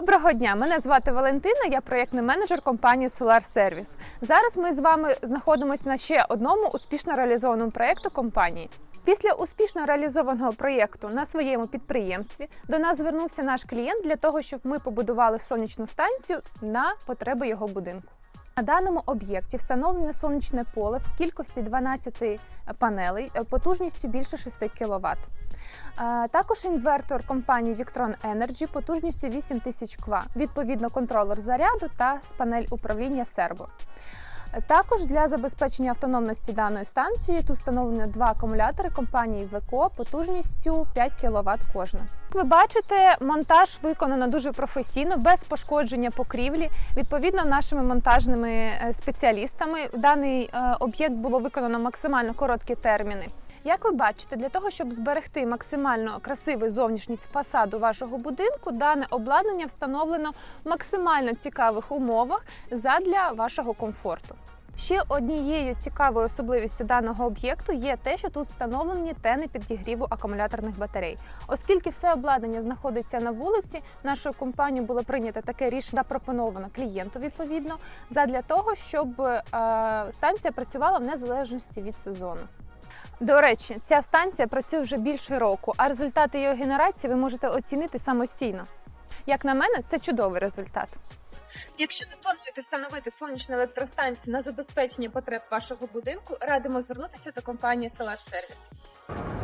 Доброго дня, мене звати Валентина, я проєктний менеджер компанії Solar Service. Зараз ми з вами знаходимося на ще одному успішно реалізованому проєкту компанії. Після успішно реалізованого проєкту на своєму підприємстві до нас звернувся наш клієнт для того, щоб ми побудували сонячну станцію на потреби його будинку. На даному об'єкті встановлено сонячне поле в кількості 12 панелей е, потужністю більше 6 кВт. Е, Також інвертор компанії Victron Energy потужністю 8000 кВт, відповідно контролер заряду та панель управління серво. Також для забезпечення автономності даної станції тут встановлено два акумулятори компанії ВЕКО потужністю 5 кВт кожна. Ви бачите, монтаж виконано дуже професійно, без пошкодження покрівлі. Відповідно, нашими монтажними е, спеціалістами даний е, об'єкт було виконано максимально короткі терміни. Як ви бачите, для того, щоб зберегти максимально красивий зовнішність фасаду вашого будинку, дане обладнання встановлено в максимально цікавих умовах задля вашого комфорту. Ще однією цікавою особливістю даного об'єкту є те, що тут встановлені тени підігріву акумуляторних батарей. Оскільки все обладнання знаходиться на вулиці, нашою компанією було прийнято таке рішення пропоновано клієнту відповідно задля того, щоб е, станція працювала в незалежності від сезону. До речі, ця станція працює вже більше року, а результати його генерації ви можете оцінити самостійно. Як на мене, це чудовий результат. Якщо ви плануєте встановити сонячну електростанцію на забезпечення потреб вашого будинку, радимо звернутися до компанії Solar Service.